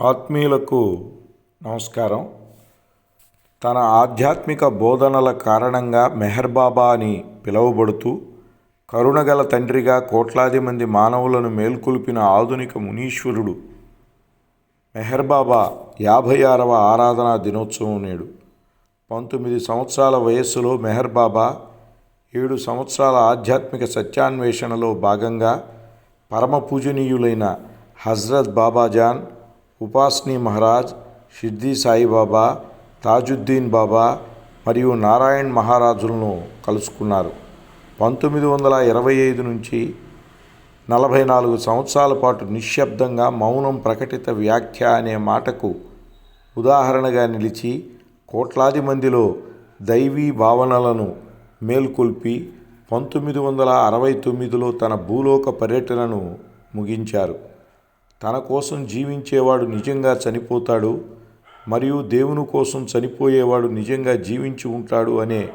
ఆత్మీయులకు నమస్కారం. తన ఆధ్యాత్మిక బోధనల కారణంగా మెహర్ బాబా అని పిలువబడుతూ కరుణగల తండ్రిగా కోట్లాది మంది మానవులను మేల్కొల్పిన ఆధునిక మునీశ్వరుడు మెహర్ బాబా యాభై ఆరవ ఆరాధనా దినోత్సవం నేడు. పంతొమ్మిది సంవత్సరాల వయస్సులో మెహర్ బాబా ఏడు సంవత్సరాల ఆధ్యాత్మిక సత్యాన్వేషణలో భాగంగా పరమ పూజనీయులైన హజ్రత్ బాబాజాన్ ఉపాస్ని మహారాజ్ షిర్దీ సాయిబాబా తాజుద్దీన్ బాబా మరియు నారాయణ్ మహారాజులను కలుసుకున్నారు. పంతొమ్మిది వందల ఇరవై ఐదు నుంచి నలభై నాలుగు సంవత్సరాల పాటు నిశ్శబ్దంగా మౌనం ప్రకటిత వ్యాఖ్య అనే మాటకు ఉదాహరణగా నిలిచి కోట్లాది మందిలో దైవీ భావనలను మేల్కొల్పి పంతొమ్మిది వందల అరవై తొమ్మిదిలో తన భూలోక పర్యటనను ముగించారు. తన కోసం జీవించేవాడు నిజంగా చనిపోతాడు మరియు దేవుని కోసం చనిపోయేవాడు నిజంగా జీవించి ఉంటాడు అనే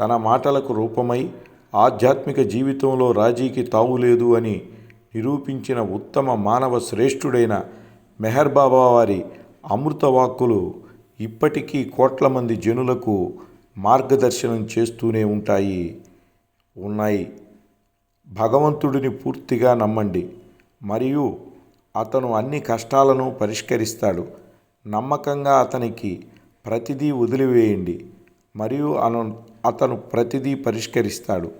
తన మాటలకు రూపమై ఆధ్యాత్మిక జీవితంలో రాజీకి తావులేదు అని నిరూపించిన ఉత్తమ మానవ శ్రేష్ఠుడైన మెహర్ బాబా వారి అమృత వాక్కులు ఇప్పటికీ కోట్ల మంది జనులకు మార్గదర్శనం చేస్తూనే ఉంటాయి. ఉన్నాయి. భగవంతుడిని పూర్తిగా నమ్మండి. మరియు అతను అన్ని కష్టాలను పరిష్కరిస్తాడు. నమ్మకంగా అతనికి ప్రతిదీ వదిలివేయండి మరియు అను అతను ప్రతిదీ పరిష్కరిస్తాడు.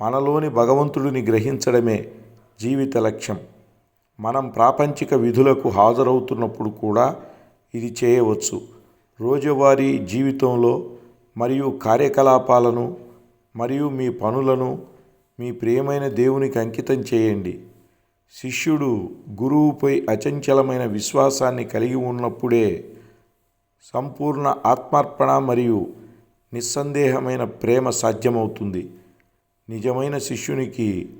మనలోని భగవంతుడిని గ్రహించడమే జీవిత లక్ష్యం. మనం ప్రాపంచిక విధులకు హాజరవుతున్నప్పుడు కూడా ఇది చేయవచ్చు. రోజువారీ జీవితంలో మరియు కార్యకలాపాలను మరియు మీ పనులను మీ ప్రియమైన దేవునికి అంకితం చేయండి. శిష్యుడు గురువుపై అచంచలమైన విశ్వాసాన్ని కలిగి ఉన్నప్పుడే సంపూర్ణ ఆత్మార్పణ మరియు నిస్సందేహమైన ప్రేమ సాధ్యమవుతుంది. నిజమైన శిష్యునికి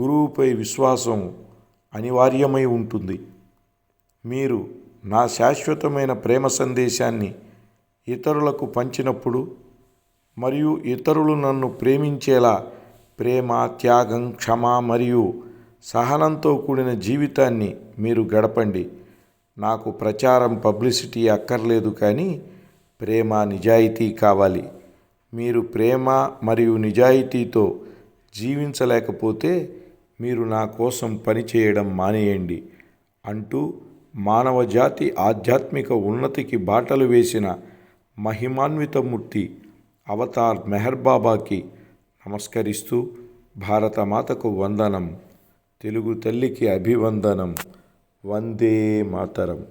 గురువుపై విశ్వాసం అనివార్యమై ఉంటుంది. మీరు నా శాశ్వతమైన ప్రేమ సందేశాన్ని ఇతరులకు పంచినప్పుడు మరియు ఇతరులు నన్ను ప్రేమించేలా ప్రేమ త్యాగం క్షమ మరియు సహనంతో కూడిన జీవితాన్ని మీరు గడపండి. నాకు ప్రచారం పబ్లిసిటీ అక్కర్లేదు కానీ ప్రేమ నిజాయితీ కావాలి. మీరు ప్రేమ మరియు నిజాయితీతో జీవించలేకపోతే మీరు నా కోసం పనిచేయడం మానేయండి అంటూ మానవజాతి ఆధ్యాత్మిక ఉన్నతికి బాటలు వేసిన మహిమాన్వితమూర్తి అవతార్ మెహర్ బాబాకి నమస్కరిస్తూ భారతమాతకు వందనం. తెలుగు తల్లికి అభివందనం. వందే మాతరం.